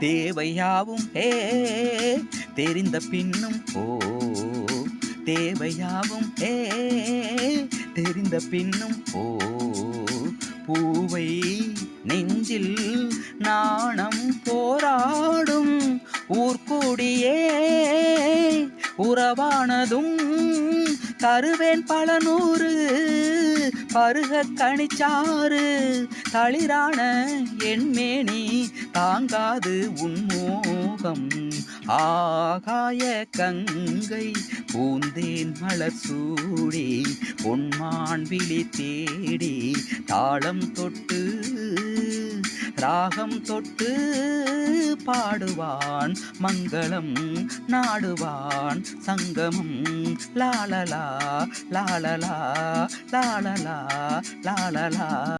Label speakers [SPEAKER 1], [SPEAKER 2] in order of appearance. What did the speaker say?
[SPEAKER 1] தேவையாவும் ஏ தெரிந்த பின்னும் ஓ தேவையாவும் ஏ தெரிந்த பின்னும் ஓ பூவை நெஞ்சில் நாணம் போராடும் ஊர்கூடியே உறவானதும் தருவேன் பல நூறு பருக கணிச்சாறு தளிரான என்மேனி தாங்காது உன்மோகம் ஆகாய கங்கை பூந்தேன் மலர் சூடி பொன்மான் விழி தேடி தாளம் தொட்டு ராகம் தொட்டு பாடுவான். மங்களம் நாடுவான். சங்கமம் லாலலா லாலலா லாலலா லாலலா.